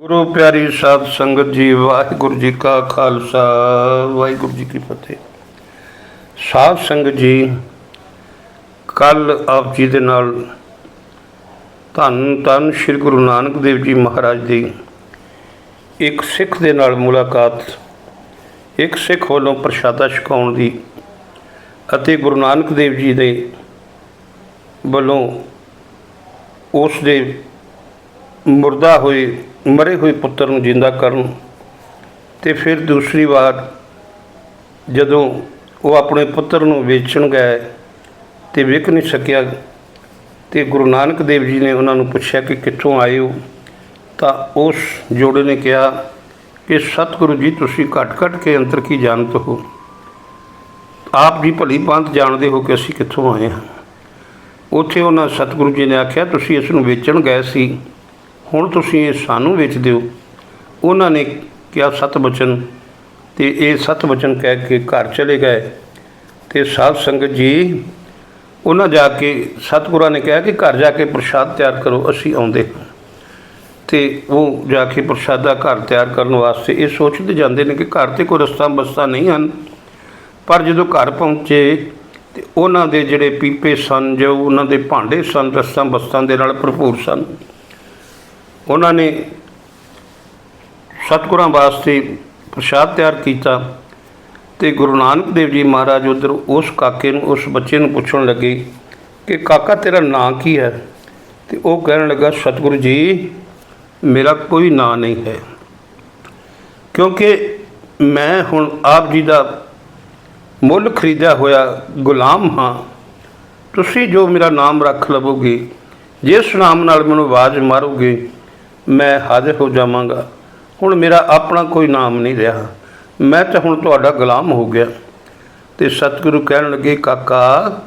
ਗੁਰੂ ਪਿਆਰੀ ਸਾਧ ਸੰਗਤ ਜੀ, ਵਾਹਿਗੁਰੂ ਜੀ ਕਾ ਖਾਲਸਾ, ਵਾਹਿਗੁਰੂ ਜੀ ਕੀ ਫਤਿਹ। ਸਾਧ ਸੰਗਤ ਜੀ, ਕੱਲ ਆਪ ਜੀ ਦੇ ਨਾਲ ਧੰਨ ਧੰਨ ਸ੍ਰੀ ਗੁਰੂ ਨਾਨਕ ਦੇਵ ਜੀ ਮਹਾਰਾਜ ਦੀ ਇੱਕ ਸਿੱਖ ਦੇ ਨਾਲ ਮੁਲਾਕਾਤ, ਇੱਕ ਸਿੱਖ ਵੱਲੋਂ ਪ੍ਰਸ਼ਾਦਾ ਛਕਾਉਣ ਦੀ ਅਤੇ ਗੁਰੂ ਨਾਨਕ ਦੇਵ ਜੀ ਦੇ ਵੱਲੋਂ ਉਸ ਦੇ ਮੁਰਦਾ ਹੋਏ ਮਰੇ ਹੋਏ ਪੁੱਤਰ ਨੂੰ ਜਿੰਦਾ ਕਰਨ ਤੇ ਫਿਰ ਦੂਸਰੀ ਵਾਰ ਜਦੋਂ ਉਹ ਆਪਣੇ ਪੁੱਤਰ ਨੂੰ ਵੇਚਣ ਗਏ ਤੇ ਵਿਕ ਨਹੀਂ ਸਕਿਆ ਤੇ ਗੁਰੂ ਨਾਨਕ ਦੇਵ ਜੀ ਨੇ ਉਹਨਾਂ ਨੂੰ ਪੁੱਛਿਆ ਕਿ ਕਿੱਥੋਂ ਆਏ ਹੋ, ਤਾਂ ਉਸ ਜੋੜੇ ਨੇ ਕਿਹਾ ਕਿ ਸਤਿਗੁਰੂ ਜੀ, ਤੁਸੀਂ ਘਟ ਘਟ ਕੇ ਅੰਤਰ ਕੀ ਜਾਣਤ ਹੋ? ਆਪ ਜੀ ਭਲੀ ਭਾਂਤ ਜਾਣਦੇ ਹੋ ਕਿ ਅਸੀਂ ਕਿੱਥੋਂ ਆਏ ਹਾਂ? ਉੱਥੇ ਉਹਨਾਂ ਸਤਿਗੁਰੂ ਜੀ ਨੇ ਆਖਿਆ, ਤੁਸੀਂ ਇਸ ਨੂੰ ਵੇਚਣ ਗਏ ਸੀ। ਹੁਣ ਤੁਸੀਂ ਇਹ ਸਾਨੂੰ ਵੇਚ ਦਿਓ। ਉਹਨਾਂ ਨੇ ਕਿਹਾ, ਸਤ ਬਚਨ। ਤੇ ਇਹ ਸਤ ਬਚਨ ਕਹਿ ਕੇ ਘਰ ਚਲੇ ਗਏ। ਤੇ ਸਾਧ ਸੰਗਤ ਜੀ, ਉਹਨਾਂ ਜਾ ਕੇ ਸਤਿਗੁਰਾਂ ਨੇ ਕਿਹਾ ਕਿ ਘਰ ਜਾ ਕੇ ਪ੍ਰਸ਼ਾਦ ਤਿਆਰ ਕਰੋ, ਅਸੀਂ ਆਉਂਦੇ ਹਾਂ। ਤੇ ਉਹ ਜਾ ਕੇ ਪ੍ਰਸ਼ਾਦਾ ਘਰ ਤਿਆਰ ਕਰਨ ਵਾਸਤੇ ਇਹ ਸੋਚਦੇ ਜਾਂਦੇ ਨੇ ਕਿ ਘਰ ਤੇ ਕੋਈ ਰਸਤਾ ਬਸਤਾ ਨਹੀਂ ਹਨ। ਪਰ ਜਦੋਂ ਘਰ ਪਹੁੰਚੇ, ਤੇ ਉਹਨਾਂ ਦੇ ਜਿਹੜੇ ਪੀਪੇ ਸਨ, ਜੋ ਉਹਨਾਂ ਦੇ ਭਾਂਡੇ ਸਨ ਰਸਾਂ ਬਸਤਾਂ ਦੇ ਨਾਲ ਭਰਪੂਰ ਸਨ। ਉਹਨਾਂ ਨੇ ਸਤਿਗੁਰਾਂ ਵਾਸਤੇ ਪ੍ਰਸ਼ਾਦ ਤਿਆਰ ਕੀਤਾ ਤੇ ਗੁਰੂ ਨਾਨਕ ਦੇਵ ਜੀ ਮਹਾਰਾਜ ਉਧਰ ਉਸ ਕਾਕੇ ਨੂੰ, ਉਸ ਬੱਚੇ ਨੂੰ ਪੁੱਛਣ ਲੱਗੇ ਕਿ ਕਾਕਾ ਤੇਰਾ ਨਾਂ ਕੀ ਹੈ? ਤੇ ਉਹ ਕਹਿਣ ਲੱਗਾ, ਸਤਿਗੁਰੂ ਜੀ, ਮੇਰਾ ਕੋਈ ਨਾਂ ਨਹੀਂ ਹੈ। ਕਿਉਂਕਿ ਮੈਂ ਹੁਣ ਆਪ ਜੀ ਦਾ ਮੁੱਲ ਖਰੀਦਿਆ ਹੋਇਆ ਗੁਲਾਮ ਹਾਂ। ਤੁਸੀਂ ਜੋ ਮੇਰਾ ਨਾਮ ਰੱਖ ਲਵੋਗੇ, ਜਿਸ ਨਾਮ ਨਾਲ ਮੈਨੂੰ ਆਵਾਜ਼ ਮਾਰੋਗੇ ਮੈਂ ਹਾਜ਼ਰ ਹੋ ਜਾਵਾਂਗਾ। ਹੁਣ ਮੇਰਾ ਆਪਣਾ ਕੋਈ ਨਾਮ ਨਹੀਂ ਰਿਹਾ। ਮੈਂ ਤਾਂ ਹੁਣ ਤੁਹਾਡਾ ਗੁਲਾਮ ਹੋ ਗਿਆ। ਤੇ ਸਤਿਗੁਰੂ ਕਹਿਣ ਲੱਗੇ, ਕਾਕਾ,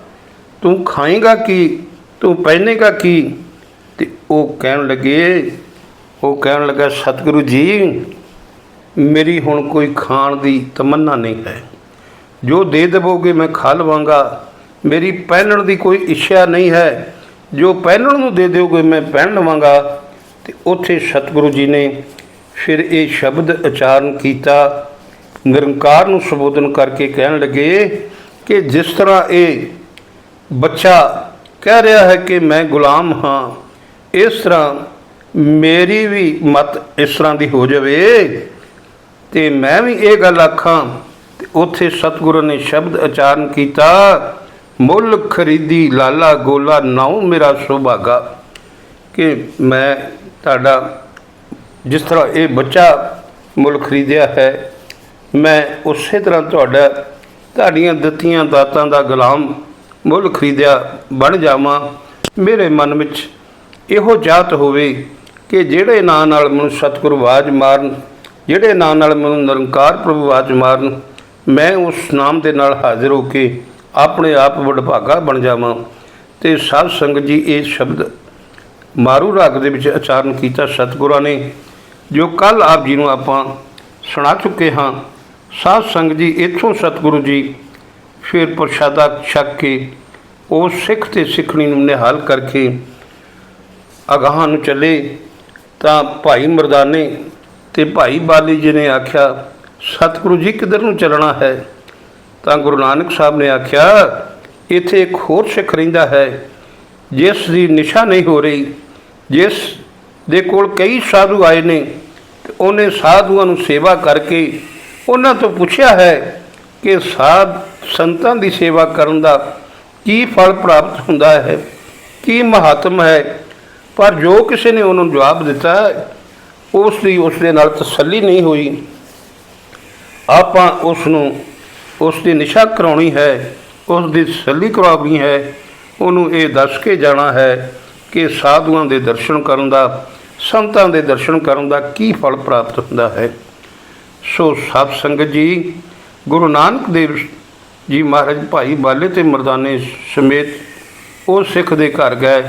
ਤੂੰ ਖਾਏਗਾ ਕੀ? ਤੂੰ ਪਹਿਨੇਗਾ ਕੀ? ਤੇ ਉਹ ਕਹਿਣ ਲੱਗੇ, ਉਹ ਕਹਿਣ ਲੱਗਾ, ਸਤਿਗੁਰੂ ਜੀ, ਮੇਰੀ ਹੁਣ ਕੋਈ ਖਾਣ ਦੀ ਤਮੰਨਾ ਨਹੀਂ ਹੈ। ਜੋ ਦੇ ਦੇਵੋਗੇ ਮੈਂ ਖਾ ਲਵਾਂਗਾ। ਮੇਰੀ ਪਹਿਨਣ ਦੀ ਕੋਈ ਇੱਛਾ ਨਹੀਂ ਹੈ। ਜੋ ਪਹਿਨਣ ਨੂੰ ਦੇ ਦਿਓਗੇ ਮੈਂ ਪਹਿਨ ਲਵਾਂਗਾ। ਤੇ ਉੱਥੇ ਸਤਿਗੁਰੂ ਜੀ ਨੇ ਫਿਰ ਇਹ ਸ਼ਬਦ ਉਚਾਰਨ ਕੀਤਾ, ਨਿਰੰਕਾਰ ਨੂੰ ਸੰਬੋਧਨ ਕਰਕੇ ਕਹਿਣ ਲੱਗੇ ਕਿ ਜਿਸ ਤਰ੍ਹਾਂ ਇਹ ਬੱਚਾ ਕਹਿ ਰਿਹਾ ਹੈ ਕਿ ਮੈਂ ਗੁਲਾਮ ਹਾਂ, ਇਸ ਤਰ੍ਹਾਂ ਮੇਰੀ ਵੀ ਮਤ ਇਸ ਤਰ੍ਹਾਂ ਦੀ ਹੋ ਜਾਵੇ। ਤੇ ਮੈਂ ਵੀ ਇਹ ਗੱਲ ਆਖਾਂ, ਤੇ ਉੱਥੇ ਸਤਿਗੁਰੂ ਨੇ ਸ਼ਬਦ ਉਚਾਰਨ ਕੀਤਾ, ਮੁੱਲ ਖਰੀਦੀ ਲਾਲਾ ਗੋਲਾ, ਨਾਉ ਮੇਰਾ ਸੁਭਾਗਾ, ਕਿ ਮੈਂ ਤੁਹਾਡਾ ਜਿਸ ਤਰ੍ਹਾਂ ਇਹ ਬੱਚਾ ਮੁੱਲ ਖਰੀਦਿਆ ਹੈ, ਮੈਂ ਉਸੇ ਤਰ੍ਹਾਂ ਤੁਹਾਡਾ, ਤੁਹਾਡੀਆਂ ਦਿੱਤੀਆਂ ਦਾਤਾਂ ਦਾ ਗੁਲਾਮ ਮੁੱਲ ਖਰੀਦਿਆ ਬਣ ਜਾਵਾਂ, ਮੇਰੇ ਮਨ ਵਿੱਚ ਇਹੋ ਜਾਤ ਹੋਵੇ ਕਿ ਜਿਹੜੇ ਨਾਂ ਨਾਲ ਮੈਨੂੰ ਸਤਿਗੁਰੂ ਆਵਾਜ਼ ਮਾਰਨ, ਜਿਹੜੇ ਨਾਂ ਨਾਲ ਮੈਨੂੰ ਨਿਰੰਕਾਰ ਪ੍ਰਭੂ ਆਵਾਜ਼ ਮਾਰਨ, ਮੈਂ ਉਸ ਨਾਮ ਦੇ ਨਾਲ ਹਾਜ਼ਰ ਹੋ ਕੇ ਆਪਣੇ ਆਪ ਵਡਭਾਗਾ ਬਣ ਜਾਵਾਂ। ਤੇ ਸਾਧ ਸੰਗਤ ਜੀ, ਇਹ ਸ਼ਬਦ ਮਾਰੂ ਰਾਗ ਦੇ ਵਿੱਚ ਉਚਾਰਨ ਕੀਤਾ ਸਤਿਗੁਰਾਂ ਨੇ, ਜੋ ਕੱਲ ਆਪ ਜੀ ਨੂੰ ਆਪਾਂ ਸੁਣਾ ਚੁੱਕੇ ਹਾਂ। ਸਾਧ ਸੰਗਤ ਜੀ, ਇੱਥੋਂ ਸਤਿਗੁਰੂ ਜੀ ਫਿਰ ਪ੍ਰਸ਼ਾਦਾ ਛਕ ਕੇ ਉਹ ਸਿੱਖ ਤੇ ਸਿੱਖਣੀ ਨੂੰ ਨਿਹਾਲ ਕਰਕੇ ਅਗਾਹਾਂ ਨੂੰ ਚੱਲੇ। ਤਾਂ ਭਾਈ ਮਰਦਾਨੇ ਤੇ ਭਾਈ ਬਾਲੀ ਜੀ ਨੇ ਆਖਿਆ, ਸਤਿਗੁਰੂ ਜੀ, ਕਿੱਧਰ ਨੂੰ ਚੱਲਣਾ ਹੈ? ਤਾਂ ਗੁਰੂ ਨਾਨਕ ਸਾਹਿਬ ਨੇ ਆਖਿਆ, ਇੱਥੇ ਇੱਕ ਹੋਰ ਸਿੱਖ ਰਹਿੰਦਾ ਹੈ। ਜਿਸ ਦੀ ਨਿਸ਼ਾ ਨਹੀਂ ਹੋ ਰਹੀ, ਜਿਸ ਦੇ ਕੋਲ ਕਈ ਸਾਧੂ ਆਏ ਨੇ, ਤੇ ਉਹਨੇ ਸਾਧੂਆਂ ਨੂੰ ਸੇਵਾ ਕਰਕੇ ਉਹਨਾਂ ਤੋਂ ਪੁੱਛਿਆ ਹੈ ਕਿ ਸਾਧ ਸੰਤਾਂ ਦੀ ਸੇਵਾ ਕਰਨ ਦਾ ਕੀ ਫਲ ਪ੍ਰਾਪਤ ਹੁੰਦਾ ਹੈ, ਕੀ ਮਹੱਤਮ ਹੈ, ਪਰ ਜੋ ਕਿਸੇ ਨੇ ਉਹਨੂੰ ਜਵਾਬ ਦਿੱਤਾ, ਉਸ ਦੀ ਉਸ ਦੇ ਨਾਲ ਤਸੱਲੀ ਨਹੀਂ ਹੋਈ। ਆਪਾਂ ਉਸ ਨੂੰ, ਉਸ ਦੀ ਨਿਸ਼ਾ ਕਰਾਉਣੀ ਹੈ, ਉਸ ਦੀ ਤਸੱਲੀ ਕਰਵਾਉਣੀ ਹੈ ਉਹਨੂੰ ਇਹ ਦੱਸ ਕੇ ਜਾਣਾ ਹੈ ਕਿ ਸਾਧੂਆਂ ਦੇ ਦਰਸ਼ਨ ਕਰਨ ਦਾ, ਸੰਤਾਂ ਦੇ ਦਰਸ਼ਨ ਕਰਨ ਦਾ ਕੀ ਫਲ ਪ੍ਰਾਪਤ ਹੁੰਦਾ ਹੈ। ਸੋ ਸਤ ਸੰਗਤ ਜੀ, ਗੁਰੂ ਨਾਨਕ ਦੇਵ ਜੀ ਮਹਾਰਾਜ ਭਾਈ ਬਾਲੇ ਤੇ ਮਰਦਾਨੇ ਸਮੇਤ ਉਹ ਸਿੱਖ ਦੇ ਘਰ ਗਏ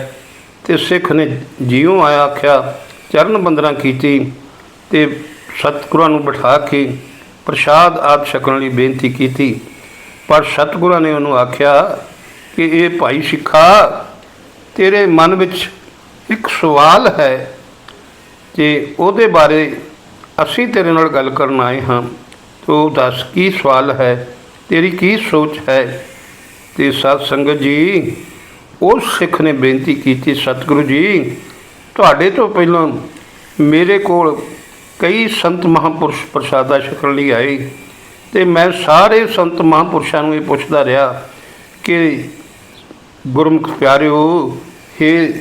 ਤੇ ਸਿੱਖ ਨੇ ਜਿਉਂ ਆਇਆ ਆਖਿਆ, ਚਰਨ ਬੰਦਨਾ ਕੀਤੀ ਤੇ ਸਤਿਗੁਰਾਂ ਨੂੰ ਬਿਠਾ ਕੇ ਪ੍ਰਸ਼ਾਦ ਆਪ ਛਕਣ ਲਈ ਬੇਨਤੀ ਕੀਤੀ। ਪਰ ਸਤਿਗੁਰਾਂ ਨੇ ਉਹਨੂੰ ਆਖਿਆ ਕਿ ਇਹ ਭਾਈ ਸਿੱਖਾ, ਤੇਰੇ ਮਨ ਵਿੱਚ ਇੱਕ ਸਵਾਲ ਹੈ ਤੇ ਉਹਦੇ ਬਾਰੇ ਅਸੀਂ ਤੇਰੇ ਨਾਲ ਗੱਲ ਕਰਨ ਆਏ ਹਾਂ। ਤੂੰ ਦੱਸ ਕੀ ਸਵਾਲ ਹੈ? ਤੇਰੀ ਕੀ ਸੋਚ ਹੈ? ਤੇ ਸਤ ਸੰਗਤ ਜੀ ਉਸ ਸਿੱਖ ਨੇ ਬੇਨਤੀ ਕੀਤੀ, ਸਤਿਗੁਰੂ ਜੀ, ਤੁਹਾਡੇ ਤੋਂ ਪਹਿਲਾਂ ਮੇਰੇ ਕੋਲ ਕਈ ਸੰਤ ਮਹਾਂਪੁਰਸ਼ ਪ੍ਰਸ਼ਾਦਾ ਛਕਣ ਲਈ ਆਏ। ਤੇ ਮੈਂ ਸਾਰੇ ਸੰਤ ਮਹਾਂਪੁਰਸ਼ਾਂ ਨੂੰ ਇਹ ਪੁੱਛਦਾ ਰਿਹਾ ਕਿ ਗੁਰਮੁਖ ਪਿਆਰਿਓ हे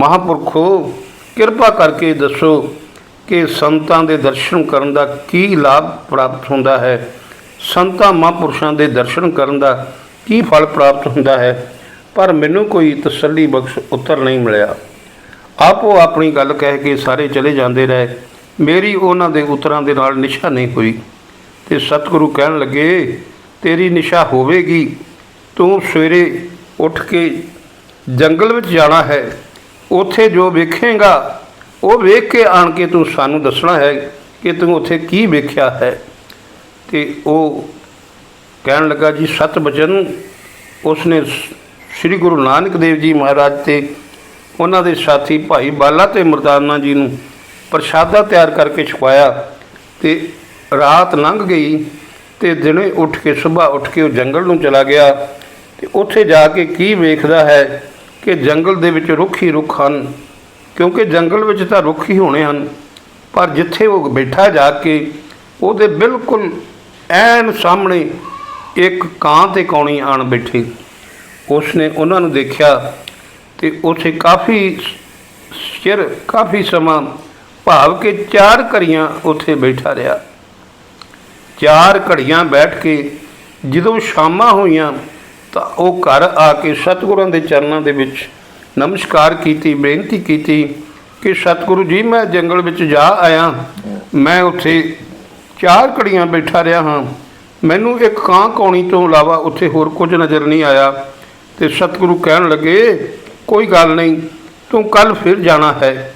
ਮਹਾਂਪੁਰਖੋ, ਕਿਰਪਾ ਕਰਕੇ ਦੱਸੋ ਕਿ ਸੰਤਾਂ ਦੇ ਦਰਸ਼ਨ ਕਰਨ ਦਾ ਕੀ ਲਾਭ ਪ੍ਰਾਪਤ ਹੁੰਦਾ ਹੈ? ਸੰਤਾਂ ਮਹਾਂਪੁਰਸ਼ਾਂ ਦੇ ਦਰਸ਼ਨ ਕਰਨ ਦਾ ਕੀ ਫਲ ਪ੍ਰਾਪਤ ਹੁੰਦਾ ਹੈ? ਪਰ ਮੈਨੂੰ ਕੋਈ ਤਸੱਲੀ ਬਖਸ਼ ਉੱਤਰ ਨਹੀਂ ਮਿਲਿਆ। ਆਪੋ ਆਪਣੀ ਗੱਲ ਕਹਿ ਕੇ ਸਾਰੇ ਚਲੇ ਜਾਂਦੇ ਰਹੇ। ਮੇਰੀ ਉਹਨਾਂ ਦੇ ਉੱਤਰਾਂ ਦੇ ਨਾਲ ਨਿਸ਼ਾ ਨਹੀਂ ਹੋਈ। ਤੇ ਸਤਿਗੁਰੂ ਕਹਿਣ ਲੱਗੇ, ਤੇਰੀ ਨਿਸ਼ਾ ਹੋਵੇਗੀ। ਤੂੰ ਸਵੇਰੇ ਉੱਠ ਕੇ ਜੰਗਲ ਵਿੱਚ ਜਾਣਾ ਹੈ, ਉੱਥੇ ਜੋ ਵੇਖੇਗਾ, ਉਹ ਵੇਖ ਕੇ ਆਣ ਕੇ ਤੂੰ ਸਾਨੂੰ ਦੱਸਣਾ ਹੈ ਕਿ ਤੂੰ ਉੱਥੇ ਕੀ ਵੇਖਿਆ ਹੈ। ਤੇ ਉਹ ਕਹਿਣ ਲੱਗਾ, ਜੀ ਸਤ ਬਚਨ ਉਸਨੇ ਸ੍ਰੀ ਗੁਰੂ ਨਾਨਕ ਦੇਵ ਜੀ ਮਹਾਰਾਜ ਤੇ ਉਹਨਾਂ ਦੇ ਸਾਥੀ ਭਾਈ ਬਾਲਾ ਤੇ ਮਰਦਾਨਾ ਜੀ ਨੂੰ ਪ੍ਰਸ਼ਾਦਾ ਤਿਆਰ ਕਰਕੇ ਛਕਵਾਇਆ ਤੇ ਰਾਤ ਲੰਘ ਗਈ ਤੇ ਦਿਨੇ ਉੱਠ ਕੇ, ਸਵੇਰ ਉੱਠ ਕੇ ਉਹ ਜੰਗਲ ਨੂੰ ਚਲਾ ਗਿਆ। ਤੇ ਉੱਥੇ ਜਾ ਕੇ ਕੀ ਵੇਖਦਾ ਹੈ ਕਿ ਜੰਗਲ ਦੇ ਵਿੱਚ ਰੁੱਖ ਹੀ ਰੁੱਖ ਹਨ, ਕਿਉਂਕਿ ਜੰਗਲ ਵਿੱਚ ਤਾਂ ਰੁੱਖ ਹੀ ਹੋਣੇ ਹਨ, ਪਰ ਜਿੱਥੇ ਉਹ ਬੈਠਾ ਜਾ ਕੇ, ਉਹਦੇ ਬਿਲਕੁਲ ਐਨ ਸਾਹਮਣੇ ਇੱਕ ਕਾਂ ਤੇ ਕੌਣੀ ਆਣ ਬੈਠੀ। ਉਸਨੇ ਉਹਨਾਂ ਨੂੰ ਦੇਖਿਆ ਤੇ ਉੱਥੇ ਕਾਫੀ ਚਿਰ, ਕਾਫੀ ਸਮਾਂ ਭਾਵ ਕਿ ਚਾਰ ਘੜੀਆਂ ਉੱਥੇ ਬੈਠਾ ਰਿਹਾ। ਚਾਰ ਘੜੀਆਂ ਬੈਠ ਕੇ ਜਦੋਂ ਸ਼ਾਮਾਂ ਹੋਈਆਂ ਤਾਂ ਉਹ ਘਰ ਆ ਕੇ ਸਤਿਗੁਰਾਂ ਦੇ ਚਰਨਾਂ ਦੇ ਵਿੱਚ ਨਮਸਕਾਰ ਕੀਤੀ, ਬੇਨਤੀ ਕੀਤੀ ਕਿ ਸਤਿਗੁਰੂ ਜੀ, ਮੈਂ ਜੰਗਲ ਵਿੱਚ ਜਾ ਆਇਆ। ਮੈਂ ਉੱਥੇ ਚਾਰ ਘੜੀਆਂ ਬੈਠਾ ਰਿਹਾ ਹਾਂ। ਮੈਨੂੰ ਇੱਕ ਕਾਂ ਕੌਣੀ ਤੋਂ ਇਲਾਵਾ ਉੱਥੇ ਹੋਰ ਕੁਝ ਨਜ਼ਰ ਨਹੀਂ ਆਇਆ ਤੇ ਸਤਿਗੁਰੂ ਕਹਿਣ ਲੱਗੇ, ਕੋਈ ਗੱਲ ਨਹੀਂ, ਤੂੰ ਕੱਲ ਫਿਰ ਜਾਣਾ ਹੈ।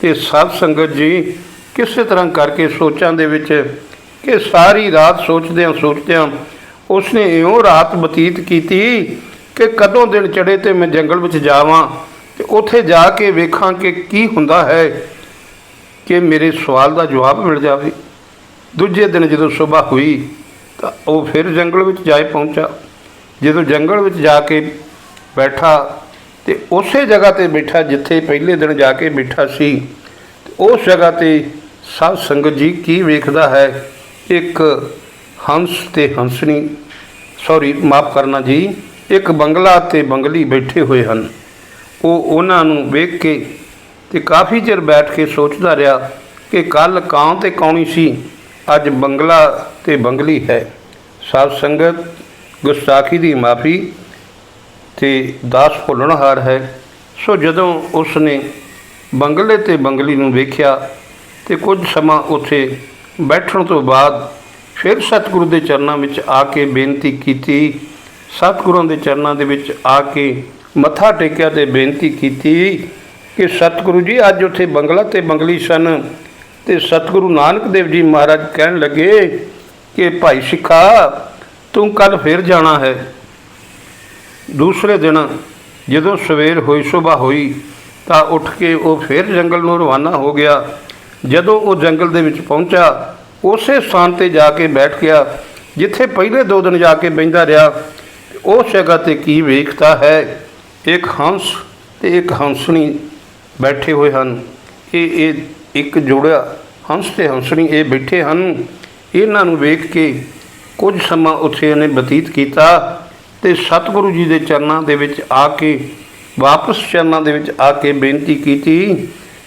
ਤੇ ਸਤ ਸੰਗਤ ਜੀ ਕਿਸੇ ਤਰ੍ਹਾਂ ਕਰਕੇ ਸੋਚਾਂ ਦੇ ਵਿੱਚ ਕਿ ਸਾਰੀ ਰਾਤ ਸੋਚਦਿਆਂ ਸੋਚਦਿਆਂ ਉਸਨੇ ਇਉਂ ਰਾਤ ਬਤੀਤ ਕੀਤੀ ਕਿ ਕਦੋਂ ਦਿਨ ਚੜੇ ਤੇ ਮੈਂ ਜੰਗਲ ਵਿੱਚ ਜਾਵਾਂ ਤੇ ਉੱਥੇ ਜਾ ਕੇ ਵੇਖਾਂ ਕਿ ਕੀ ਹੁੰਦਾ ਹੈ ਕਿ ਮੇਰੇ ਸਵਾਲ ਦਾ ਜਵਾਬ ਮਿਲ ਜਾਵੇ। ਦੂਜੇ ਦਿਨ ਜਦੋਂ ਸਵੇਰ ਹੋਈ ਤਾਂ ਉਹ ਫਿਰ ਜੰਗਲ ਵਿੱਚ ਜਾਏ ਪਹੁੰਚਾ। ਜਦੋਂ ਜੰਗਲ ਵਿੱਚ ਜਾ ਕੇ ਬੈਠਾ ਤੇ ਉਸੇ ਜਗ੍ਹਾ ਤੇ ਬੈਠਾ ਜਿੱਥੇ ਪਹਿਲੇ ਦਿਨ ਜਾ ਕੇ ਬੈਠਾ ਸੀ ਉਸ ਜਗ੍ਹਾ ਤੇ ਸਾਧ ਸੰਗਤ ਜੀ ਕੀ ਵੇਖਦਾ ਹੈ? ਇੱਕ ਹੰਸ ਤੇ ਹੰਸਣੀ ਸੌਰੀ ਮਾਫ ਕਰਨਾ ਜੀ, ਇੱਕ ਬੰਗਲਾ ਤੇ ਬੰਗਲੀ ਬੈਠੇ ਹੋਏ ਹਨ। ਉਹ ਉਹਨਾਂ ਨੂੰ ਵੇਖ ਕੇ ਤੇ ਕਾਫੀ ਚਿਰ ਬੈਠ ਕੇ ਸੋਚਦਾ ਰਿਹਾ ਕਿ ਕੱਲ ਕਾਂ ਤੇ ਕੌਣੀ ਸੀ, ਅੱਜ ਬੰਗਲਾ ਤੇ ਬੰਗਲੀ ਹੈ। ਸਾਧ ਸੰਗਤ, ਗੁਸਤਾਖੀ ਦੀ ਮਾਫੀ ਤੇ ਦਾਸ ਭੁੱਲਣਹਾਰ ਹੈ। ਸੋ ਜਦੋਂ ਉਸ ਨੇ ਬੰਗਲੇ ਤੇ ਬੰਗਲੀ ਨੂੰ ਵੇਖਿਆ ਤੇ ਕੁਝ ਸਮਾਂ ਉੱਥੇ ਬੈਠਣ ਤੋਂ ਬਾਅਦ ਫਿਰ ਸਤਿਗੁਰੂ ਦੇ ਚਰਨਾਂ ਵਿੱਚ ਆ ਕੇ ਬੇਨਤੀ ਕੀਤੀ। ਸਤਿਗੁਰਾਂ ਦੇ ਚਰਨਾਂ ਦੇ ਵਿੱਚ ਆ ਕੇ ਮੱਥਾ ਟੇਕਿਆ ਤੇ ਬੇਨਤੀ ਕੀਤੀ ਕਿ ਸਤਿਗੁਰੂ ਜੀ, ਅੱਜ ਉੱਥੇ ਬੰਗਲਾ ਤੇ ਬੰਗਲੀ ਸਨ ਤੇ ਸਤਿਗੁਰੂ ਨਾਨਕ ਦੇਵ ਜੀ ਮਹਾਰਾਜ ਕਹਿਣ ਲੱਗੇ ਕਿ ਭਾਈ ਸਿੱਖਾ, ਤੂੰ ਕੱਲ ਫਿਰ ਜਾਣਾ ਹੈ। ਦੂਸਰੇ ਦਿਨ ਜਦੋਂ ਸਵੇਰ ਹੋਈ ਸੁਬਾ ਹੋਈ, ਤਾਂ ਉੱਠ ਕੇ ਉਹ ਫਿਰ ਜੰਗਲ ਨੂੰ ਰਵਾਨਾ ਹੋ ਗਿਆ। ਜਦੋਂ ਉਹ ਜੰਗਲ ਦੇ ਵਿੱਚ ਪਹੁੰਚਾ ਉਸੇ ਸਥਾਨ ਤੇ ਜਾ ਕੇ ਬੈਠ ਗਿਆ, ਜਿੱਥੇ ਪਹਿਲੇ ਦੋ ਦਿਨ ਜਾ ਕੇ ਬੈੰਦਾ ਰਿਹਾ ਉਸ ਜਗ੍ਹਾ ਤੇ ਕੀ ਵੇਖਦਾ ਹੈ? ਇੱਕ ਹੰਸ ਤੇ ਇੱਕ ਹੰਸਣੀ ਬੈਠੇ ਹੋਏ ਹਨ। ਇਹ ਇਹ ਇੱਕ ਜੋੜਿਆ ਹੰਸ ਤੇ ਹੰਸਣੀ, ਇਹ ਬੈਠੇ ਹਨ। ਇਹਨਾਂ ਨੂੰ ਵੇਖ ਕੇ ਕੁਝ ਸਮਾਂ ਉੱਥੇ ਇਹਨੇ ਬਤੀਤ ਕੀਤਾ ਤੇ ਸਤਿਗੁਰੂ ਜੀ ਦੇ ਚਰਨਾਂ ਦੇ ਵਿੱਚ ਆ ਕੇ, ਵਾਪਸ ਚਰਨਾਂ ਦੇ ਵਿੱਚ ਆ ਕੇ ਬੇਨਤੀ ਕੀਤੀ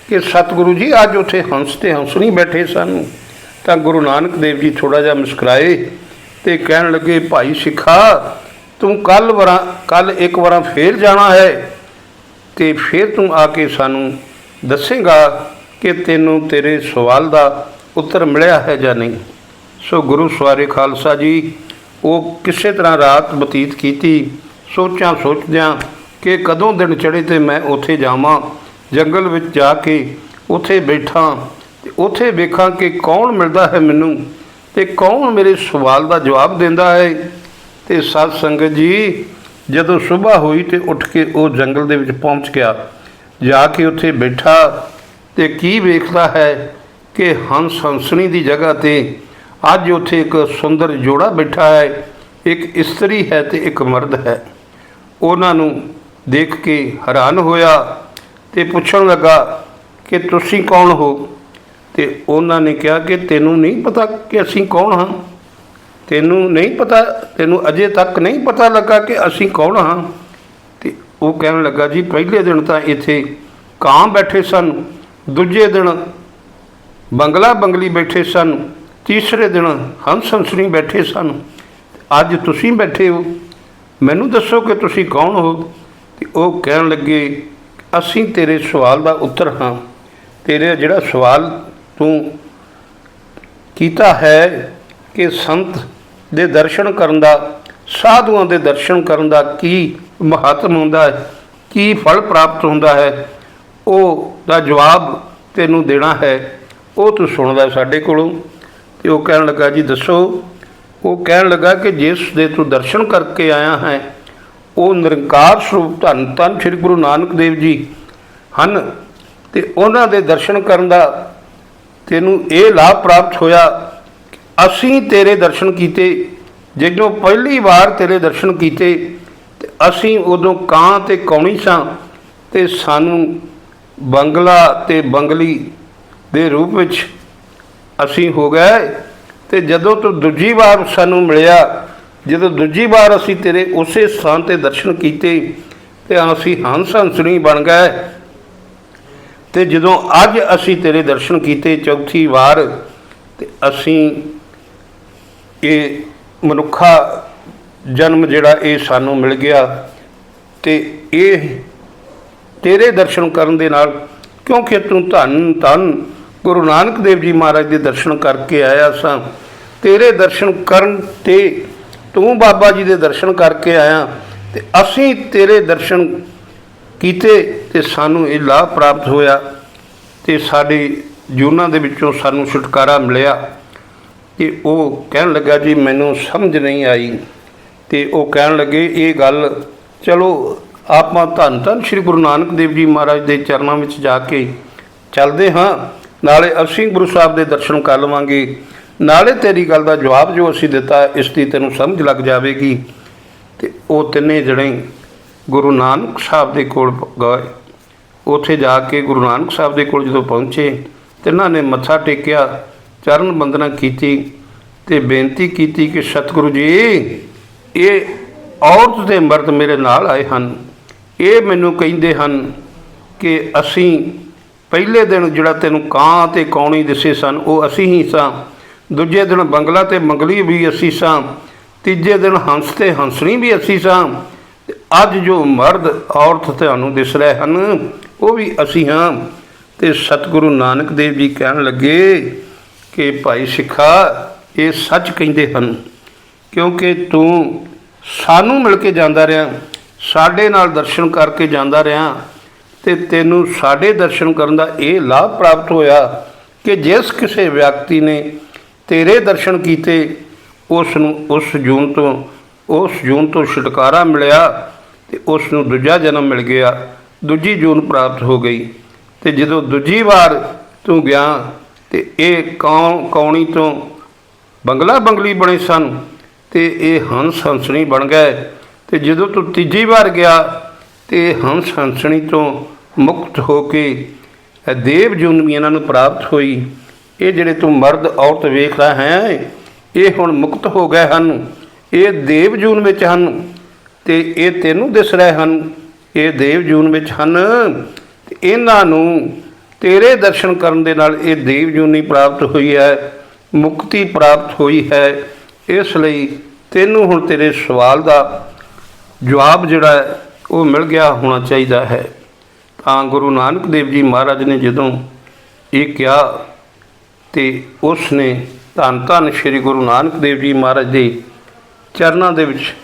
ਕਿ ਸਤਿਗੁਰੂ ਜੀ, ਅੱਜ ਉੱਥੇ ਹੰਸ ਤੇ ਹੰਸਣੀ ਬੈਠੇ ਸਨ। ਤਾਂ ਗੁਰੂ ਨਾਨਕ ਦੇਵ ਜੀ ਥੋੜਾ ਜਿਹਾ ਮੁਸਕਰਾਏ ਤੇ ਕਹਿਣ ਲੱਗੇ, ਭਾਈ ਸਿੱਖਾ, ਤੂੰ ਕੱਲ ਵਰਾਂ ਕੱਲ ਇੱਕ ਵਾਰਾਂ ਫੇਰ ਜਾਣਾ ਹੈ ਤੇ ਫਿਰ ਤੂੰ ਆ ਕੇ ਸਾਨੂੰ ਦੱਸੇਗਾ ਕਿ ਤੈਨੂੰ ਤੇਰੇ ਸਵਾਲ ਦਾ ਉੱਤਰ ਮਿਲਿਆ ਹੈ ਜਾਂ ਨਹੀਂ? ਸੋ ਗੁਰੂ ਸਵਾਰੇ ਖਾਲਸਾ ਜੀ, ਉਹ ਕਿਸੇ ਤਰ੍ਹਾਂ ਰਾਤ ਬਤੀਤ ਕੀਤੀ, ਸੋਚਾਂ ਸੋਚਦਿਆਂ ਕਿ ਕਦੋਂ ਦਿਨ ਚੜੇ ਤੇ ਮੈਂ ਉੱਥੇ ਜਾਵਾਂ, ਜੰਗਲ ਵਿੱਚ ਜਾ ਕੇ ਉੱਥੇ ਬੈਠਾਂ ਤੇ ਉੱਥੇ ਵੇਖਾਂ ਕਿ ਕੌਣ ਮਿਲਦਾ ਹੈ ਮੈਨੂੰ ਤੇ ਕੌਣ ਮੇਰੇ ਸਵਾਲ ਦਾ ਜਵਾਬ ਦਿੰਦਾ ਹੈ। ਤੇ ਸਤ ਸੰਗਤ ਜੀ, ਜਦੋਂ ਸਵੇਰ ਹੋਈ ਤੇ ਉੱਠ ਕੇ ਉਹ ਜੰਗਲ ਦੇ ਵਿੱਚ ਪਹੁੰਚ ਗਿਆ। ਜਾ ਕੇ ਉੱਥੇ ਬੈਠਾ ਤੇ ਕੀ ਵੇਖਦਾ ਹੈ ਕਿ ਹੰਸ ਹੰਸਣੀ ਦੀ ਜਗ੍ਹਾ ਤੇ ਅੱਜ ਉੱਥੇ ਇੱਕ ਸੁੰਦਰ ਜੋੜਾ ਬੈਠਾ ਹੈ। ਇੱਕ ਇਸਤਰੀ ਹੈ ਤੇ ਇੱਕ ਮਰਦ ਹੈ। ਉਹਨਾਂ ਨੂੰ ਦੇਖ ਕੇ ਹੈਰਾਨ ਹੋਇਆ ਤੇ ਪੁੱਛਣ ਲੱਗਾ ਕਿ ਤੁਸੀਂ ਕੌਣ ਹੋ? ਤੇ ਉਹਨਾਂ ਨੇ ਕਿਹਾ ਕਿ ਤੈਨੂੰ ਨਹੀਂ ਪਤਾ ਕਿ ਅਸੀਂ ਕੌਣ ਹਾਂ। ਤੈਨੂੰ ਨਹੀਂ ਪਤਾ, ਤੈਨੂੰ ਅਜੇ ਤੱਕ ਨਹੀਂ ਪਤਾ ਲੱਗਾ ਕਿ ਅਸੀਂ ਕੌਣ ਹਾਂ। ਤੇ ਉਹ ਕਹਿਣ ਲੱਗਾ, ਜੀ, ਪਹਿਲੇ ਦਿਨ ਤਾਂ ਇੱਥੇ ਕਾਂ ਬੈਠੇ ਸਨ, ਦੂਜੇ ਦਿਨ ਬੰਗਲਾ ਬੰਗਲੀ ਬੈਠੇ ਸਨ, ਤੀਸਰੇ ਦਿਨ ਹੰਸ ਹੰਸਣੀ ਬੈਠੇ ਸਨ। ਅੱਜ ਤੁਸੀਂ ਬੈਠੇ ਹੋ, ਮੈਨੂੰ ਦੱਸੋ ਕਿ ਤੁਸੀਂ ਕੌਣ ਹੋ? ਤੇ ਉਹ ਕਹਿਣ ਲੱਗੇ, ਅਸੀਂ ਤੇਰੇ ਸਵਾਲ ਦਾ ਉੱਤਰ ਹਾਂ। ਤੇਰੇ ਜਿਹੜਾ ਸਵਾਲ ਤੂੰ ਕੀਤਾ ਹੈ ਕਿ ਸੰਤ ਦੇ ਦਰਸ਼ਨ ਕਰਨ ਦਾ, ਸਾਧੂਆਂ ਦੇ ਦਰਸ਼ਨ ਕਰਨ ਦਾ ਕੀ ਮਹੱਤਵ ਹੁੰਦਾ ਹੈ? ਕੀ ਫਲ ਪ੍ਰਾਪਤ ਹੁੰਦਾ ਹੈ? ਉਹ ਦਾ ਜਵਾਬ ਤੈਨੂੰ ਦੇਣਾ ਹੈ। ਉਹ ਤੂੰ ਸੁਣਦਾ ਸਾਡੇ ਕੋਲੋਂ। ਤੇ ਉਹ ਕਹਿਣ ਲੱਗਾ, ਜੀ ਦੱਸੋ। ਉਹ ਕਹਿਣ ਲੱਗਾ ਕਿ ਜਿਸ ਦੇ ਤੂੰ ਦਰਸ਼ਨ ਕਰਕੇ ਆਇਆ ਹੈ, ਉਹ ਨਿਰੰਕਾਰ ਸਰੂਪ ਧੰਨ ਧੰਨ ਸ੍ਰੀ ਗੁਰੂ ਨਾਨਕ ਦੇਵ ਜੀ ਹਨ। ਤੇ ਉਹਨਾਂ ਦੇ ਦਰਸ਼ਨ ਕਰਨ ਦਾ ਤੈਨੂੰ ਇਹ ਲਾਭ ਪ੍ਰਾਪਤ ਹੋਇਆ ਅਸੀਂ ਤੇਰੇ ਦਰਸ਼ਨ ਕੀਤੇ, ਜਦੋਂ ਪਹਿਲੀ ਵਾਰ ਤੇਰੇ ਦਰਸ਼ਨ ਕੀਤੇ, ਤੇ ਅਸੀਂ ਉਦੋਂ ਕਾਂ ਤੇ ਕੌਣੀ ਸਾਂ ਤੇ ਸਾਨੂੰ ਬੰਗਲਾ ਤੇ ਬੰਗਲੀ ਦੇ ਰੂਪ ਵਿੱਚ ਅਸੀਂ ਹੋ ਗਏ ਤੇ ਜਦੋਂ ਤੂੰ ਦੂਜੀ ਵਾਰ ਸਾਨੂੰ ਮਿਲਿਆ, ਜਦੋਂ ਦੂਜੀ ਵਾਰ ਅਸੀਂ ਤੇਰੇ ਉਸੇ ਸਥਾਨ ਤੇ ਦਰਸ਼ਨ ਕੀਤੇ, ਤੇ ਅਸੀਂ ਹੰਸ ਹੰਸਣੀ ਬਣ ਗਏ। ਤੇ ਜਦੋਂ ਅੱਜ ਅਸੀਂ ਤੇਰੇ ਦਰਸ਼ਨ ਕੀਤੇ ਚੌਥੀ ਵਾਰ, ਤੇ ਅਸੀਂ ਇਹ ਮਨੁੱਖਾ ਜਨਮ ਜਿਹੜਾ ਇਹ ਸਾਨੂੰ ਮਿਲ ਗਿਆ ਤੇ ਇਹ ਤੇਰੇ ਦਰਸ਼ਨ ਕਰਨ ਦੇ ਨਾਲ, ਕਿਉਂਕਿ ਤੂੰ ਧੰਨ ਧੰਨ ਗੁਰੂ ਨਾਨਕ ਦੇਵ ਜੀ ਮਹਾਰਾਜ ਦੇ ਦਰਸ਼ਨ ਕਰਕੇ ਆਇਆ ਸਾਂ, ਤੇਰੇ ਦਰਸ਼ਨ ਕਰਨ ਤੇ ਤੂੰ ਬਾਬਾ ਜੀ ਦੇ ਦਰਸ਼ਨ ਕਰਕੇ ਆਇਆ, ਤੇ ਅਸੀਂ ਤੇਰੇ ਦਰਸ਼ਨ ਕੀਤੇ ਤੇ ਸਾਨੂੰ ਇਹ ਲਾਭ ਪ੍ਰਾਪਤ ਹੋਇਆ ਤੇ ਸਾਡੇ ਜੂਨਾਂ ਦੇ ਵਿੱਚੋਂ ਸਾਨੂੰ ਛੁਟਕਾਰਾ ਮਿਲਿਆ। ਤੇ ਉਹ ਕਹਿਣ ਲੱਗਾ, ਜੀ, ਮੈਨੂੰ ਸਮਝ ਨਹੀਂ ਆਈ। ਤੇ ਉਹ ਕਹਿਣ ਲੱਗੇ, ਇਹ ਗੱਲ, ਚਲੋ, ਆਪਾਂ ਧੰਨ ਧੰਨ ਸ੍ਰੀ ਗੁਰੂ ਨਾਨਕ ਦੇਵ ਜੀ ਮਹਾਰਾਜ ਦੇ ਚਰਨਾਂ ਵਿੱਚ ਜਾ ਕੇ ਚੱਲਦੇ ਹਾਂ। ਨਾਲੇ ਅਸੀਂ ਗੁਰੂ ਸਾਹਿਬ ਦੇ ਦਰਸ਼ਨ ਕਰ ਲਵਾਂਗੇ। ਨਾਲੇ ਤੇਰੀ ਗੱਲ ਦਾ ਜਵਾਬ ਜੋ ਅਸੀਂ ਦਿੱਤਾ, ਇਸ ਦੀ ਤੈਨੂੰ ਸਮਝ ਲੱਗ ਜਾਵੇਗੀ। ਤੇ ਉਹ ਤਿੰਨੇ ਜਣੇ ਗੁਰੂ ਨਾਨਕ ਸਾਹਿਬ ਦੇ ਕੋਲ ਗਏ। ਉੱਥੇ ਜਾ ਕੇ ਗੁਰੂ ਨਾਨਕ ਸਾਹਿਬ ਦੇ ਕੋਲ ਜਦੋਂ ਪਹੁੰਚੇ ਤਿੰਨਾਂ ਨੇ ਮੱਥਾ ਟੇਕਿਆ, ਚਰਨ ਬੰਦਨਾ ਕੀਤੀ ਤੇ ਬੇਨਤੀ ਕੀਤੀ ਕਿ, ਸਤਿਗੁਰੂ ਜੀ, ਇਹ ਔਰਤ ਤੇ ਮਰਦ ਮੇਰੇ ਨਾਲ ਆਏ ਹਨ। ਇਹ ਮੈਨੂੰ ਕਹਿੰਦੇ ਹਨ ਕਿ ਅਸੀਂ ਪਹਿਲੇ ਦਿਨ ਜਿਹੜਾ ਤੈਨੂੰ ਕਾਂ ਤੇ ਕੌਣੀ ਦਿਸੇ ਸਨ, ਉਹ ਅਸੀਂ ਹੀ ਸਾਂ। ਦੂਜੇ ਦਿਨ ਬੰਗਲਾ ਤੇ ਮੰਗਲੀ ਵੀ ਅਸੀਂ ਸਾਂ। ਤੀਜੇ ਦਿਨ ਹੰਸ ਤੇ ਹੰਸਣੀ ਵੀ ਅਸੀਂ ਸਾਂ। ਅੱਜ ਜੋ ਮਰਦ ਔਰਤ ਤੁਹਾਨੂੰ ਦਿਸ ਰਹੇ ਹਨ, ਉਹ ਵੀ ਅਸੀਂ ਹਾਂ। ਤੇ ਸਤਿਗੁਰੂ ਨਾਨਕ ਦੇਵ ਜੀ ਕਹਿਣ ਲੱਗੇ ਕਿ ਭਾਈ ਸਿੱਖਾ, ਇਹ ਸੱਚ ਕਹਿੰਦੇ ਹਨ, ਕਿਉਂਕਿ ਤੂੰ ਸਾਨੂੰ ਮਿਲ ਕੇ ਜਾਂਦਾ ਰਿਹਾ, ਸਾਡੇ ਨਾਲ ਦਰਸ਼ਨ ਕਰਕੇ ਜਾਂਦਾ ਰਿਹਾ, ਤੇ ਤੈਨੂੰ ਸਾਡੇ ਦਰਸ਼ਨ ਕਰਨ ਦਾ ਇਹ ਲਾਭ ਪ੍ਰਾਪਤ ਹੋਇਆ ਕਿ ਜਿਸ ਕਿਸੇ ਵਿਅਕਤੀ ਨੇ ਤੇਰੇ ਦਰਸ਼ਨ ਕੀਤੇ, ਉਸ ਨੂੰ ਉਸ ਜੂਨ ਤੋਂ, ਉਸ ਜੂਨ ਤੋਂ ਛੁਟਕਾਰਾ ਮਿਲਿਆ। ਤੇ ਉਸ ਨੂੰ ਦੂਜਾ ਜਨਮ ਮਿਲ ਗਿਆ, ਦੂਜੀ ਜੂਨ ਪ੍ਰਾਪਤ ਹੋ ਗਈ ਤੇ ਜਦੋਂ ਦੂਜੀ ਵਾਰ ਤੂੰ ਗਿਆ ਤੇ ਇਹ ਕੌਣ, ਕੌਣੀ ਤੋਂ ਬੰਗਲਾ ਬੰਗਲੀ ਬਣੇ ਸਨ ਤੇ ਇਹ ਹੰਸ ਹੰਸਣੀ ਬਣ ਗਏ ਤੇ ਜਦੋਂ ਤੂੰ ਤੀਜੀ ਵਾਰ ਗਿਆ ਤੇ ਹੰਸ ਹੰਸਣੀ ਤੋਂ ਮੁਕਤ ਹੋ ਕੇ ਦੇਵ ਜੂਨ ਵੀ ਇਹਨਾਂ ਨੂੰ ਪ੍ਰਾਪਤ ਹੋਈ। ਇਹ ਜਿਹੜੇ ਤੂੰ ਮਰਦ ਔਰਤ ਵੇਖ ਰਹਾ ਹੈ, ਇਹ ਹੁਣ ਮੁਕਤ ਹੋ ਗਏ ਹਨ। ਇਹ ਦੇਵ ਜੂਨ ਵਿੱਚ ਹਨ। ਤੇ ਇਹ ਤੈਨੂੰ ਦਿਸ ਰਹੇ ਹਨ। ਇਹ ਦੇਵ ਜੂਨ ਵਿੱਚ ਹਨ। ਇਹਨਾਂ ਨੂੰ ਤੇਰੇ ਦਰਸ਼ਨ ਕਰਨ ਦੇ ਨਾਲ ਇਹ ਦੇਵ ਜੂਨੀ ਪ੍ਰਾਪਤ ਹੋਈ ਹੈ ਮੁਕਤੀ ਪ੍ਰਾਪਤ ਹੋਈ ਹੈ। ਇਸ ਲਈ ਤੈਨੂੰ ਹੁਣ ਤੇਰੇ ਸਵਾਲ ਦਾ ਜਵਾਬ ਜਿਹੜਾ ਹੈ, ਉਹ ਮਿਲ ਗਿਆ ਹੋਣਾ ਚਾਹੀਦਾ ਹੈ। ਤਾਂ ਗੁਰੂ ਨਾਨਕ ਦੇਵ ਜੀ ਮਹਾਰਾਜ ਨੇ ਜਦੋਂ ਇਹ ਕਿਹਾ ਤੇ ਉਸ ਨੇ ਧੰਨ ਧੰਨ ਸ੍ਰੀ ਗੁਰੂ ਨਾਨਕ ਦੇਵ ਜੀ ਮਹਾਰਾਜ ਦੇ ਚਰਨਾਂ ਦੇ ਵਿੱਚ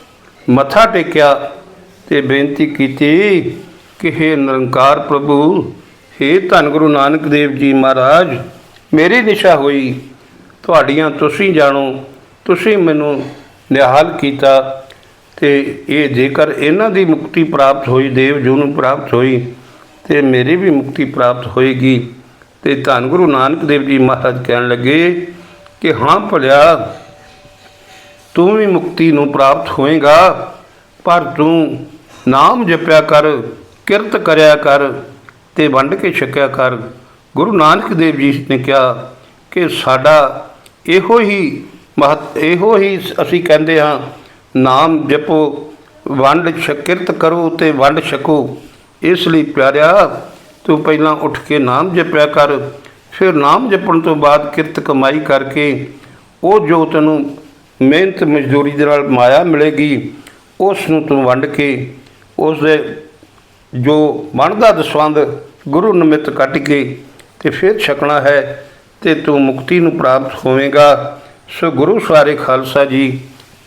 ਮੱਥਾ ਟੇਕਿਆ ਤੇ ਬੇਨਤੀ ਕੀਤੀ ਕਿ हे ਨਿਰੰਕਾਰ ਪ੍ਰਭੂ हे ਧੰਨ ਗੁਰੂ ਨਾਨਕ ਦੇਵ ਜੀ ਮਹਾਰਾਜ, ਮੇਰੀ ਨਿਸ਼ਾ ਹੋਈ, ਤੁਹਾਡੀਆਂ ਤੁਸੀਂ ਜਾਣੋ, ਤੁਸੀਂ ਮੈਨੂੰ ਨਿਹਾਲ ਕੀਤਾ ਤੇ ਇਹ ਜੇਕਰ ਇਹਨਾਂ ਦੀ ਮੁਕਤੀ ਪ੍ਰਾਪਤ ਹੋਈ, ਦੇਵ ਜੂ ਨੂੰ ਪ੍ਰਾਪਤ ਹੋਈ, ਤੇ ਮੇਰੀ ਵੀ ਮੁਕਤੀ ਪ੍ਰਾਪਤ ਹੋਏਗੀ। ਤੇ ਧੰਨ ਗੁਰੂ ਨਾਨਕ ਦੇਵ ਜੀ ਮਹਾਰਾਜ ਕਹਿਣ ਲੱਗੇ ਕਿ ਹਾਂ ਭਲਿਆ ਤੂੰ ਵੀ ਮੁਕਤੀ ਨੂੰ ਪ੍ਰਾਪਤ ਹੋਏਗਾ, ਪਰ ਤੂੰ ਨਾਮ ਜਪਿਆ ਕਰ, ਕਿਰਤ ਕਰਿਆ ਕਰ ਤੇ ਵੰਡ ਕੇ ਛਕਿਆ ਕਰ। ਗੁਰੂ ਨਾਨਕ ਦੇਵ ਜੀ ਨੇ ਕਿਹਾ ਕਿ ਸਾਡਾ ਇਹੋ ਹੀ ਮਹਤ, ਇਹੋ ਹੀ ਅਸੀਂ ਕਹਿੰਦੇ ਹਾਂ, ਨਾਮ ਜਪੋ, ਵੰਡ ਛ- ਕਿਰਤ ਕਰੋ ਤੇ ਵੰਡ ਛਕੋ। ਇਸ ਲਈ ਪਿਆਰਿਆ, ਤੂੰ ਪਹਿਲਾਂ ਉੱਠ ਕੇ ਨਾਮ ਜਪਿਆ ਕਰ, ਫਿਰ ਨਾਮ ਜਪਣ ਤੋਂ ਬਾਅਦ ਕਿਰਤ ਕਮਾਈ ਕਰਕੇ ਉਹ ਜੋ ਤੈਨੂੰ ਮਿਹਨਤ ਮਜ਼ਦੂਰੀ ਦੇ ਨਾਲ ਮਾਇਆ ਮਿਲੇਗੀ ਉਸ ਨੂੰ ਤੂੰ ਵੰਡ ਕੇ ਉਸ ਦੇ ਜੋ ਬਣਦਾ ਦਸਵੰਦ ਗੁਰੂ ਨਿਮਿਤ ਕੱਟ ਕੇ ਤੇ ਫਿਰ ਛਕਣਾ ਹੈ ਤੇ ਤੂੰ ਮੁਕਤੀ ਨੂੰ ਪ੍ਰਾਪਤ ਹੋਵੇਂਗਾ। ਸੋ ਗੁਰੂ ਸਾਰੇ ਖਾਲਸਾ ਜੀ,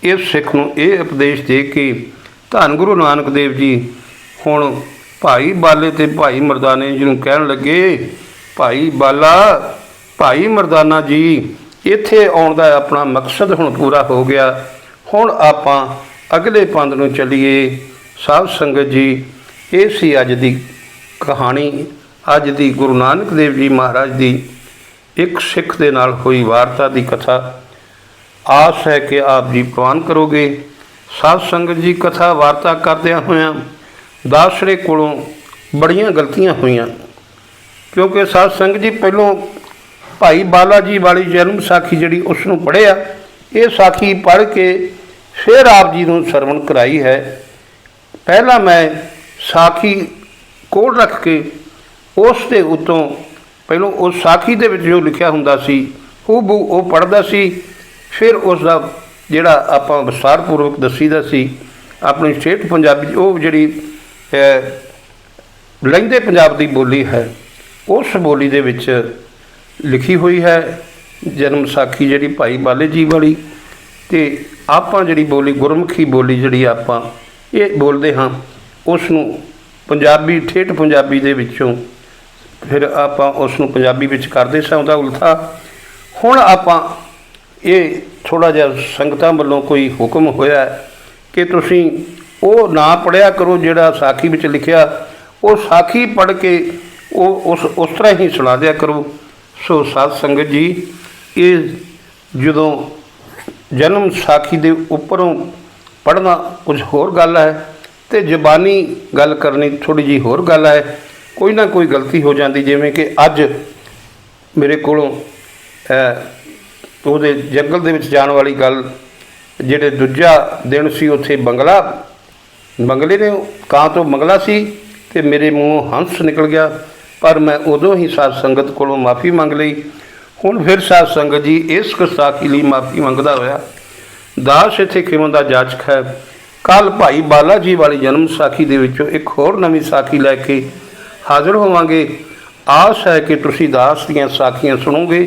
ਇਸ ਸਿੱਖ ਨੂੰ ਇਹ ਉਪਦੇਸ਼ ਦੇ ਕੇ ਧੰਨ ਗੁਰੂ ਨਾਨਕ ਦੇਵ ਜੀ, ਹੁਣ ਭਾਈ ਬਾਲੇ ਤੇ ਭਾਈ ਮਰਦਾਨੇ ਜੀ ਨੂੰ ਕਹਿਣ ਲੱਗੇ, ਭਾਈ ਬਾਲਾ, ਭਾਈ ਮਰਦਾਨਾ ਜੀ ਇੱਥੇ ਆਉਣ ਦਾ ਆਪਣਾ ਮਕਸਦ ਹੁਣ ਪੂਰਾ ਹੋ ਗਿਆ। ਹੁਣ ਆਪਾਂ ਅਗਲੇ ਪੰਦ ਨੂੰ ਚੱਲੀਏ। ਸਾਧ ਸੰਗਤ ਜੀ, ਇਹ ਸੀ ਅੱਜ ਦੀ ਕਹਾਣੀ। ਅੱਜ ਦੀ ਗੁਰੂ ਨਾਨਕ ਦੇਵ ਜੀ ਮਹਾਰਾਜ ਦੀ ਇੱਕ ਸਿੱਖ ਦੇ ਨਾਲ ਹੋਈ ਵਾਰਤਾ ਦੀ ਕਥਾ। ਆਸ ਹੈ ਕਿ ਆਪ ਜੀ ਪ੍ਰਵਾਨ ਕਰੋਗੇ। ਸਾਧ ਸੰਗਤ ਜੀ ਕਥਾ ਵਾਰਤਾ ਕਰਦਿਆਂ ਹੋਇਆਂ ਦਾਸਰੇ ਕੋਲੋਂ ਬੜੀਆਂ ਗਲਤੀਆਂ ਹੋਈਆਂ। ਕਿਉਂਕਿ ਸਾਧ ਸੰਗਤ ਜੀ ਪਹਿਲੋਂ ਭਾਈ ਬਾਲਾ ਜੀ ਵਾਲੀ ਜਨਮ ਸਾਖੀ ਜਿਹੜੀ ਉਸ ਨੂੰ ਪੜ੍ਹਿਆ, ਇਹ ਸਾਖੀ ਪੜ੍ਹ ਕੇ ਫਿਰ ਆਪ ਜੀ ਨੂੰ ਸਰਵਣ ਕਰਾਈ ਹੈ। ਪਹਿਲਾਂ ਮੈਂ ਸਾਖੀ ਕੋਲ ਰੱਖ ਕੇ ਉਸ ਦੇ ਉਤੋਂ ਪਹਿਲੋਂ ਉਸ ਸਾਖੀ ਦੇ ਵਿੱਚ ਜੋ ਲਿਖਿਆ ਹੁੰਦਾ ਸੀ ਉਹ ਉਹ ਪੜ੍ਹਦਾ ਸੀ, ਫਿਰ ਉਸ ਦਾ ਜਿਹੜਾ ਆਪਾਂ ਵਿਸਥਾਰਪੂਰਵਕ ਦੱਸੀਦਾ ਸੀ, ਆਪਣੀ ਸਟੇਟ ਪੰਜਾਬੀ ਉਹ ਜਿਹੜੀ ਲਹਿੰਦੇ ਪੰਜਾਬ ਦੀ ਬੋਲੀ ਹੈ, ਉਸ ਬੋਲੀ ਦੇ ਵਿੱਚ ਲਿਖੀ ਹੋਈ ਹੈ, ਜਨਮ ਸਾਖੀ ਜਿਹੜੀ ਭਾਈ ਬਾਲੇ ਜੀ ਵਾਲੀ ਤੇ ਆਪਾਂ ਜਿਹੜੀ ਬੋਲੀ, ਗੁਰਮੁਖੀ ਬੋਲੀ ਜਿਹੜੀ ਆਪਾਂ ਇਹ ਬੋਲਦੇ ਹਾਂ ਉਸ ਨੂੰ ਪੰਜਾਬੀ, ਠੇਠ ਪੰਜਾਬੀ ਦੇ ਵਿੱਚੋਂ ਫਿਰ ਆਪਾਂ ਉਸ ਨੂੰ ਪੰਜਾਬੀ ਵਿੱਚ ਕਰਦੇ ਸਾਂ, ਉਹਦਾ ਉਲਥਾ ਹੁਣ ਆਪਾਂ ਇਹ ਥੋੜਾ ਜਿਹਾ ਸੰਗਤਾਂ ਵੱਲੋਂ ਕੋਈ ਹੁਕਮ ਹੋਇਆ ਕਿ ਤੁਸੀਂ ਉਹ ਨਾ ਪੜਿਆ ਕਰੋ ਜਿਹੜਾ ਸਾਖੀ ਵਿੱਚ ਲਿਖਿਆ, ਉਹ ਸਾਖੀ ਪੜ੍ਹ ਕੇ ਉਹ ਉਸ ਉਸ ਤਰ੍ਹਾਂ ਹੀ ਸੁਣਾ ਦਿਆ ਕਰੋ। ਸੋ ਸਾਧ ਸੰਗਤ ਜੀ, ਇਹ ਜਦੋਂ ਜਨਮ ਸਾਖੀ ਦੇ ਉੱਪਰੋਂ ਪੜ੍ਹਨਾ ਕੁਝ ਹੋਰ ਗੱਲ ਹੈ ਤੇ ਜ਼ਬਾਨੀ ਗੱਲ ਕਰਨੀ ਥੋੜੀ ਜੀ ਹੋਰ ਗੱਲ ਹੈ, ਕੋਈ ਨਾ ਕੋਈ ਗਲਤੀ ਹੋ ਜਾਂਦੀ, ਜਿਵੇਂ ਕਿ ਅੱਜ ਮੇਰੇ ਕੋਲੋਂ ਉਹਦੇ ਜੰਗਲ ਦੇ ਵਿੱਚ ਜਾਣ ਵਾਲੀ ਗੱਲ, ਜਿਹੜੇ ਦੂਜਾ ਦਿਨ ਸੀ ਉੱਥੇ ਬੰਗਲਾ, ਬੰਗਲੇ ਨੇ ਕਾਂ ਤੋਂ ਮੰਗਲਾ ਸੀ ਤੇ ਮੇਰੇ ਮੂੰਹ ਹੰਸ ਨਿਕਲ ਗਿਆ। ਪਰ ਮੈਂ ਉਦੋਂ ਹੀ ਸਾਧ ਸੰਗਤ ਕੋਲੋਂ ਮਾਫੀ ਮੰਗ ਲਈ। ਹੁਣ ਫਿਰ ਸਾਧ ਸੰਗਤ ਜੀ ਇਸ ਗੁਸਤਾਖੀ ਲਈ ਮਾਫੀ ਮੰਗਦਾ ਹੋਇਆ, ਦਾਸ ਇੱਥੇ ਕਿਵੇਂ ਦਾ ਜਾਚਕ ਹੈ? ਕੱਲ ਭਾਈ ਬਾਲਾ ਜੀ ਵਾਲੀ ਜਨਮ ਸਾਖੀ ਦੇ ਵਿੱਚੋਂ ਇੱਕ ਹੋਰ ਨਵੀਂ ਸਾਖੀ ਲੈ ਕੇ ਹਾਜ਼ਰ ਹੋਵਾਂਗੇ। ਆਸ ਹੈ ਕਿ ਤੁਸੀਂ ਦਾਸ ਦੀਆਂ ਸਾਖੀਆਂ ਸੁਣੋਗੇ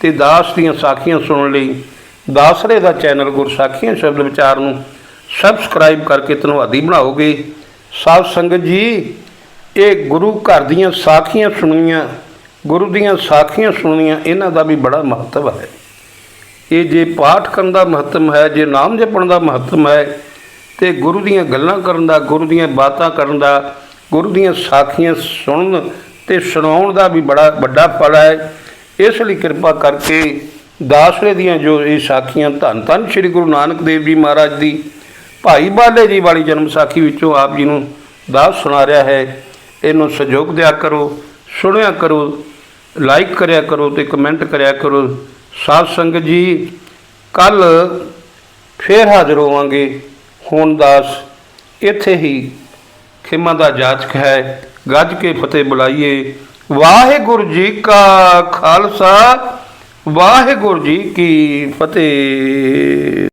ਤੇ ਦਾਸ ਦੀਆਂ ਸਾਖੀਆਂ ਸੁਣਨ ਲਈ ਦਾਸਰੇ ਦਾ ਚੈਨਲ ਗੁਰਸਾਖੀਆਂ ਸ਼ਬਦ ਵਿਚਾਰ ਨੂੰ ਸਬਸਕ੍ਰਾਈਬ ਕਰਕੇ ਧੰਨਵਾਦੀ ਬਣਾਓਗੇ। ਸਾਧ ਸੰਗਤ ਜੀ ਇਹ ਗੁਰੂ ਘਰ ਦੀਆਂ ਸਾਖੀਆਂ ਸੁਣੀਆਂ, ਗੁਰੂ ਦੀਆਂ ਸਾਖੀਆਂ ਸੁਣੀਆਂ, ਇਹਨਾਂ ਦਾ ਵੀ ਬੜਾ ਮਹੱਤਵ ਹੈ। ਇਹ ਜੇ ਪਾਠ ਕਰਨ ਦਾ ਮਹੱਤਵ ਹੈ, ਜੇ ਨਾਮ ਜਪਣ ਦਾ ਮਹੱਤਵ ਹੈ, ਤੇ ਗੁਰੂ ਦੀਆਂ ਗੱਲਾਂ ਕਰਨ ਦਾ, ਗੁਰੂ ਦੀਆਂ ਬਾਤਾਂ ਕਰਨ ਦਾ, ਗੁਰੂ ਦੀਆਂ ਸਾਖੀਆਂ ਸੁਣਨ ਤੇ ਸੁਣਾਉਣ ਦਾ ਵੀ ਬੜਾ ਵੱਡਾ ਫਲ ਹੈ। ਇਸ ਲਈ ਕਿਰਪਾ ਕਰਕੇ ਦਾਸਰੇ ਦੀਆਂ ਜੋ ਇਹ ਸਾਖੀਆਂ, ਧੰਨ ਧੰਨ ਸ੍ਰੀ ਗੁਰੂ ਨਾਨਕ ਦੇਵ ਜੀ ਮਹਾਰਾਜ ਦੀ, ਭਾਈ ਬਾਲੇ ਜੀ ਵਾਲੀ ਜਨਮ ਸਾਖੀ ਵਿੱਚੋਂ ਆਪ ਜੀ ਨੂੰ ਦਾਸ ਸੁਣਾ ਰਿਹਾ ਹੈ। ਇਹਨੂੰ ਸਹਿਯੋਗ ਦਿਆ ਕਰੋ, ਸੁਣਿਆ ਕਰੋ ਲਾਈਕ ਕਰਿਆ ਕਰੋ ਤੇ ਕਮੈਂਟ ਕਰਿਆ ਕਰੋ। ਸਾਧ ਸੰਗਤ ਜੀ, ਕੱਲ ਫੇਰ ਹਾਜ਼ਰ ਹੋਵਾਂਗੇ। ਹੁਣ ਦਾਸ, ਇੱਥੇ ਹੀ ਖਿਮਾ ਦਾ ਜਾਚਕ ਹੈ। ਗੱਜ ਕੇ ਫਤਿਹ ਬੁਲਾਈਏ। ਵਾਹਿਗੁਰੂ ਜੀ ਕਾ ਖਾਲਸਾ, ਵਾਹਿਗੁਰੂ ਜੀ ਕੀ ਫਤਿਹ।